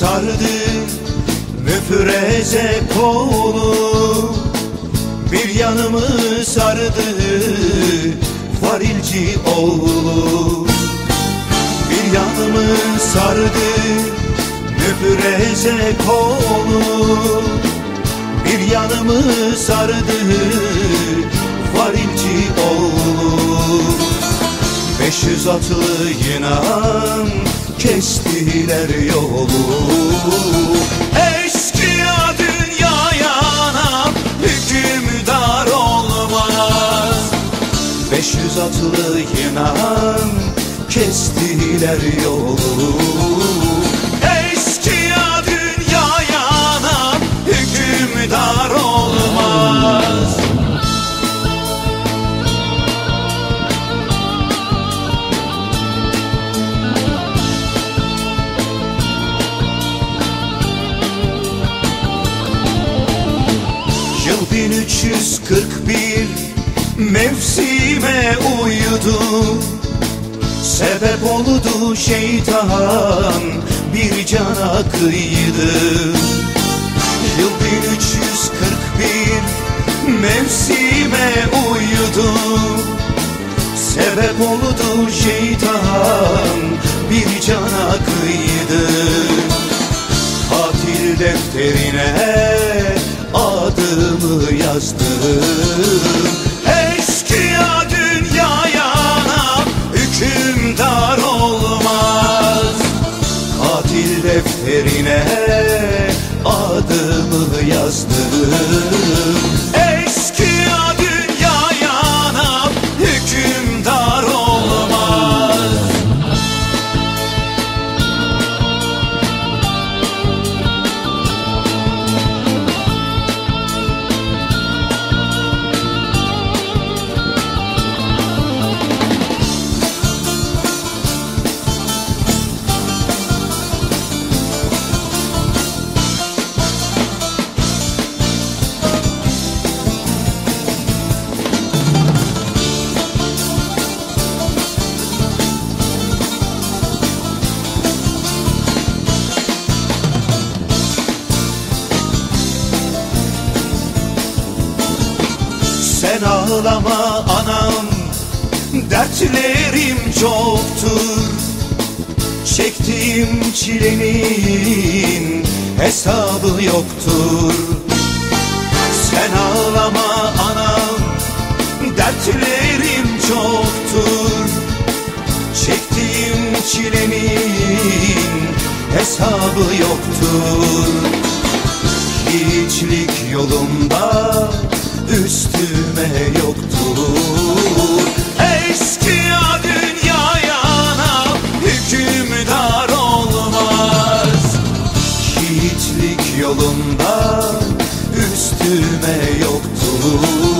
sardı müfreze kolu. Bir yanımı sardı varilci oğlu. Bir yanımı sardı müfreze kolu. Bir yanımı sardı varilci oğlu. Beş yüz atlı yınan kestiler yolu. Eşkıya dünyaya anam hükümdar olmaz. Beş yüz atlı yınan kestiler yolu 1341 mevsime uyudu. Sebep oldu şeytan bir cana kıydı. Yıl 1341 mevsime uyudu. Sebep oldu şeytan bir cana kıydı. Katil defterine adımı yazdım. Eşkıya dünyaya anam hükümdar olmaz. Katil defterine adımı yazdım Sen ağlama anam Dertlerim çoktur. Çektiğim çilenin hesabı yoktur. Sen ağlama anam Dertlerim çoktur. Çektiğim çilenin hesabı yoktur. Hiçlik yolunda üstüme yoktur Eşkıya dünyaya anam hükümdar olmaz. Hiçlik yolunda üstüme yoktur